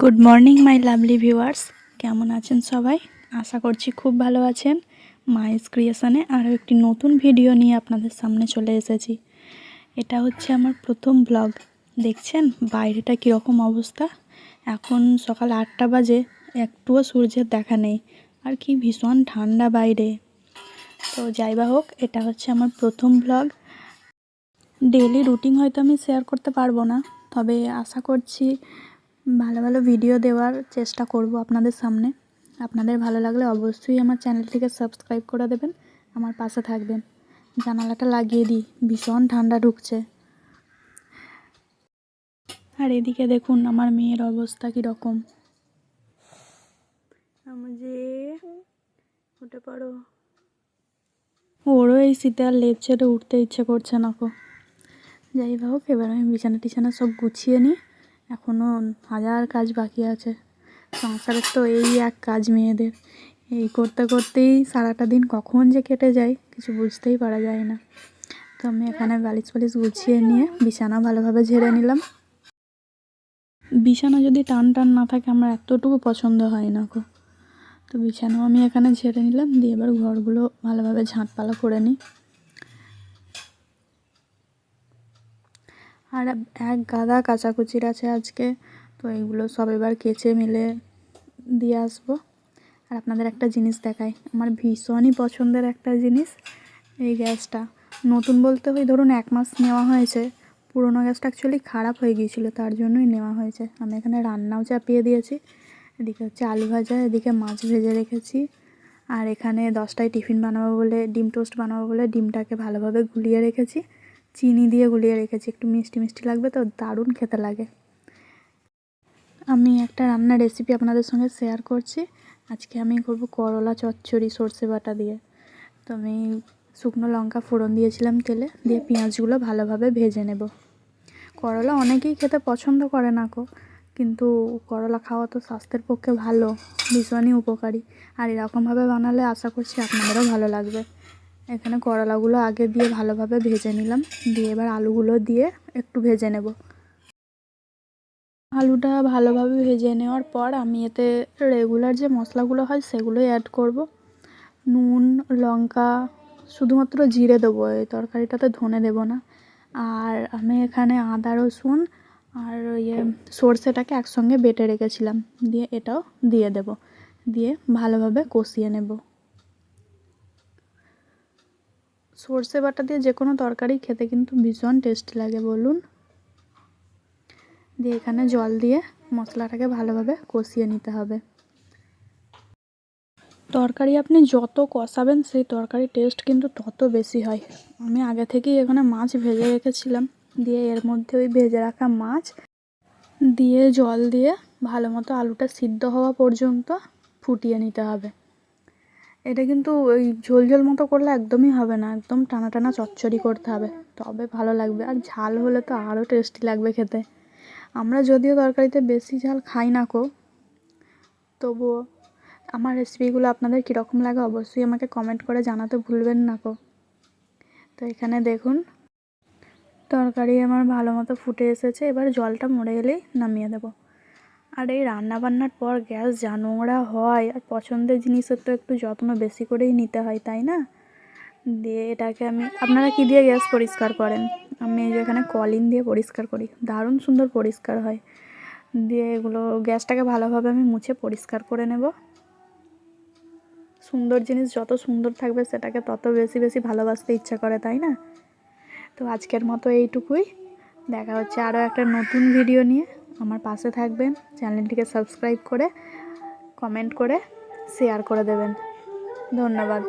Good morning my lovely viewers কেমন আছেন সবাই? আশা করছি খুব ভালো আছেন। মাইস ক্রিয়েশনে আরও একটি নতুন ভিডিও নিয়ে আপনাদের সামনে চলে এসেছি। এটা হচ্ছে আমার প্রথম ব্লগ। দেখছেন? বাইরেটা কীরকম অবস্থা? এখন সকাল আটটা বাজে, একটুও সূর্যের দেখা নেই। আর কি ভীষণ ঠান্ডা বাইরে। তো যাই বা হোক, এটা হচ্ছে আমার প্রথম ব্লগ। ডেলি রুটিন হয়তো আমি শেয়ার করতে পারব না, তবে আশা করছি ভালো ভালো ভিডিও দেওয়ার চেষ্টা করব আপনাদের সামনে। আপনাদের ভালো লাগলে অবশ্যই আমার চ্যানেলটিকে সাবস্ক্রাইব করে দেবেন আমার পাশে থাকবেন। জানালাটা লাগিয়ে দিই ভীষণ ঠান্ডা ঢুকছে। আর এদিকে দেখুন আমার মেয়ের অবস্থা কীরকম। যে উঠে পড়ো। ওরও এই শীতে আর লেপ ছেড়ে উঠতে ইচ্ছে করছে না কো যাই হোক এবার আমি বিছানা টিছানা সব গুছিয়ে নিই। এখনও হাজার কাজ বাকি আছে। সংসারের তো এই এক কাজ মেয়েদের। এই করতে করতেই সারাটা দিন কখন যে কেটে যায়, কিছু বুঝতেই পারা যায় না। তো আমি এখানে বালিশ ফালিশ গুছিয়ে নিয়ে বিছানা ভালোভাবে ঝেড়ে নিলাম। বিছানা যদি টান টান না থাকে, আমার এতটুকু পছন্দ হয় না গো। তো বিছানাও আমি এখানে ঝেড়ে নিলাম, দিয়ে এবার ঘরগুলো ভালোভাবে ঝাঁটপালা করে নিই। আর এক গাদা কাচাকুচির আছে আজকে, তো এগুলো সব এবার কেচে মিলে দিয়ে আসব। আর আপনাদের একটা জিনিস দেখাই, আমার ভীষণই পছন্দের একটা জিনিস, এই গ্যাসটা। নতুন বলতে ওই ধরুন এক মাস নেওয়া হয়েছে, পুরোনো গ্যাসটা অ্যাকচুয়ালি খারাপ হয়ে গিয়েছিল, তার জন্যই নেওয়া হয়েছে। আমি এখানে রান্নাও চাপিয়ে দিয়েছি, এদিকে হচ্ছে আলু ভাজা, এদিকে মাছ ভেজে রেখেছি, আর এখানে দশটায় টিফিন বানাবো বলে, ডিম টোস্ট বানাবো বলে ডিমটাকে ভালোভাবে গুলিয়ে রেখেছি। চিনি দিয়ে গুলিয়ে রেখেছি। একটু মিষ্টি মিষ্টি লাগবে তো, দারুণ খেতে লাগে। আমি একটা রান্নার রেসিপি আপনাদের সঙ্গে শেয়ার করছি। আজকে আমি করব করলা চচ্চড়ি সর্ষে বাটা দিয়ে। তো আমি শুকনো লঙ্কা ফোড়ন দিয়েছিলাম তেলে, দিয়ে পেঁয়াজগুলো ভালোভাবে ভেজে নেব। করলা অনেকেই খেতে পছন্দ করে না কো কিন্তু করলা খাওয়া তো স্বাস্থ্যের পক্ষে ভালো, ভীষণই উপকারী। আর এরকমভাবে বানালে আশা করছি আপনাদেরও ভালো লাগবে। এখানে করলাগুলো আগে দিয়ে ভালোভাবে ভেজে নিলাম। দিয়ে এবার আলুগুলো দিয়ে একটু ভেজে নেব। আলুটা ভালোভাবে ভেজে নেওয়ার পর আমি এতে রেগুলার যে মশলাগুলো হয় সেগুলোই অ্যাড করব। নুন, লঙ্কা, শুধুমাত্র জিরে দেবো, এই তরকারিটাতে ধনে দেবো না। আর আমি এখানে আদা, রসুন আর ইয়ে সর্ষেটাকে একসঙ্গে বেটে রেখেছিলাম। দিয়ে এটাও দিয়ে দেব। দিয়ে ভালোভাবে কষিয়ে নেব। সর্ষে বাটা দিয়ে যে কোনো তরকারি খেতে কিন্তু ভীষণ টেস্টি লাগে, বলুন। দিয়ে এখানে জল দিয়ে মশলাটাকে ভালোভাবে কষিয়ে নিতে হবে। তরকারি আপনি যত কষাবেন, সেই তরকারির টেস্ট কিন্তু তত বেশি হয়। আমি আগে থেকেই এখানে মাছ ভেজে রেখেছিলাম। দিয়ে এর মধ্যে ওই ভেজে রাখা মাছ দিয়ে জল দিয়ে ভালো মতো আলুটা সিদ্ধ হওয়া পর্যন্ত ফুটিয়ে নিতে হবে। এটা কিন্তু ওই ঝোল ঝোল মতো করলে একদমই হবে না, একদম টানা টানা চচ্চড়ি করতে হবে, তবে ভালো লাগবে। আর ঝাল হলে তো আরও টেস্টি লাগবে খেতে। আমরা যদিও তরকারিতে বেশি ঝাল খাই না কো, তবুও আমার রেসিপিগুলো আপনাদের কীরকম লাগে অবশ্যই আমাকে কমেন্ট করে জানাতে ভুলবেন না কো। তো এখানে দেখুন, তরকারি আমার ভালো মতো ফুটে এসেছে, এবার জলটা মরে গেলেই নামিয়ে দেবো। আর এই রান্না বান্নার পর গ্যাস যা নোংরা হয়, আর পছন্দের জিনিসের তো একটু যত্ন বেশি করেই নিতে হয়, তাই না? দিয়ে এটাকে আমি, আপনারা কি দিয়ে গ্যাস পরিষ্কার করেন? আমি যেখানে কলিন দিয়ে পরিষ্কার করি, দারুণ সুন্দর পরিষ্কার হয়। দিয়ে এগুলো, গ্যাসটাকে ভালোভাবে আমি মুছে পরিষ্কার করে নেব। সুন্দর জিনিস যত সুন্দর থাকবে সেটাকে তত বেশি বেশি ভালোবাসতে ইচ্ছা করে, তাই না? তো আজকের মতো এইটুকুই। দেখা হচ্ছে আরও একটা নতুন ভিডিও নিয়ে। আমার পাশে থাকবেন। চ্যানেলটিকে সাবস্ক্রাইব করে কমেন্ট করে শেয়ার করে দেবেন। ধন্যবাদ।